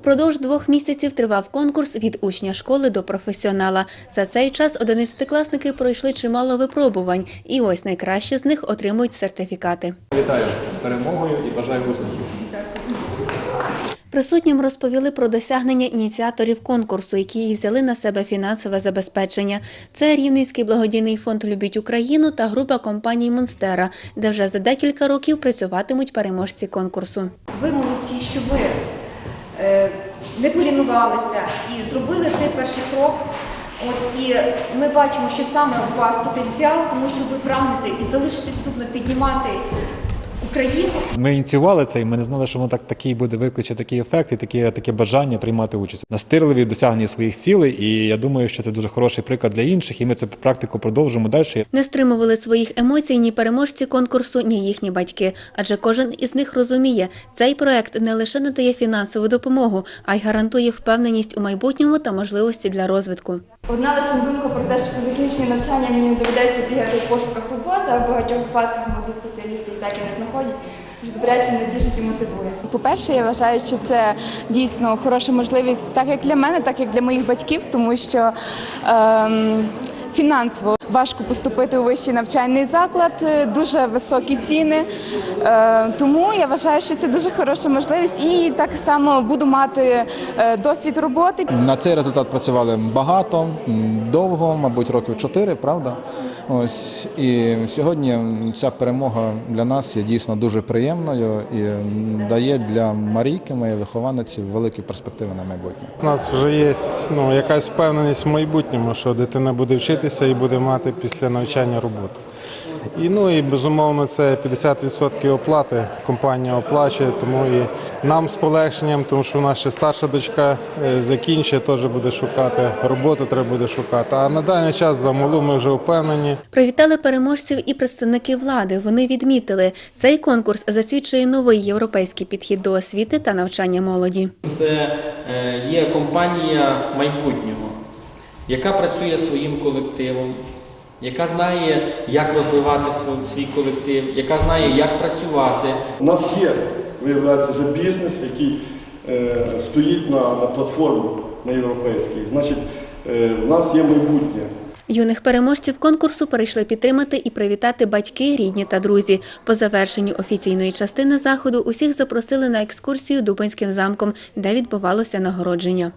Упродовж двох місяців тривав конкурс від учня школи до професіонала. За цей час одинадцятикласники пройшли чимало випробувань, і ось найкращі з них отримують сертифікати. Вітаю з перемогою і бажаю успіхів. Присутнім розповіли про досягнення ініціаторів конкурсу, які взяли на себе фінансове забезпечення. Це Рівненський благодійний фонд Любіть Україну та група компаній Монстера, де вже за декілька років працюватимуть переможці конкурсу. Ви молодці, що ви не полінувалися і зробили цей перший крок. От і ми бачимо, що саме у вас потенціал, тому що ви прагнете і залишитись тут піднімати Україну. Ми ініціювали це, і ми не знали, що воно так такий буде викличе такий ефект і таке, таке бажання приймати участь. Настирливі в досягненні своїх цілей, і я думаю, що це дуже хороший приклад для інших, і ми цю практику продовжимо далі. Не стримували своїх емоцій ні переможці конкурсу, ні їхні батьки. Адже кожен із них розуміє, цей проект не лише надає фінансову допомогу, а й гарантує впевненість у майбутньому та можливості для розвитку. Одна лише думка про те, що по закінченню навчання мені не доведеться бігати в пошуках роботи, а в багатьох випадках молоді спеціалісти і так і не знаходять, що добряче не тішить і мотивує. По-перше, я вважаю, що це дійсно хороша можливість, так як для мене, так як для моїх батьків, тому що ем, фінансово важко поступити у вищий навчальний заклад, е, дуже високі ціни. Е, тому я вважаю, що це дуже хороша можливість, і так само буду мати е, досвід роботи. На цей результат працювали багато, довго, мабуть, років чотири, правда? Ось і сьогодні ця перемога для нас є дійсно дуже приємною і дає для Марійки, моєї вихованиці, великі перспективи на майбутнє. У нас вже є ну, якась впевненість в майбутньому, що дитина буде вчитися і буде мати після навчання роботу. І ну і безумовно це 50% оплати компанія оплачує, тому і нам з полегшенням, тому що у нас ще старша дочка е, закінчує, теж буде шукати роботу, треба буде шукати. А на даний час за малу ми вже впевнені. Привітали переможців і представники влади. Вони відмітили, цей конкурс засвідчує новий європейський підхід до освіти та навчання молоді. Це е, є компанія майбутнього, яка працює своїм колективом, яка знає, як розвивати свій- свій колектив, яка знає, як працювати. У нас є, виявляється, вже бізнес, який е, стоїть на, на платформі на європейській. Значить, е, у нас є майбутнє. Юних переможців конкурсу перейшли підтримати і привітати батьки, рідні та друзі. По завершенню офіційної частини заходу усіх запросили на екскурсію Дубинським замком, де відбувалося нагородження.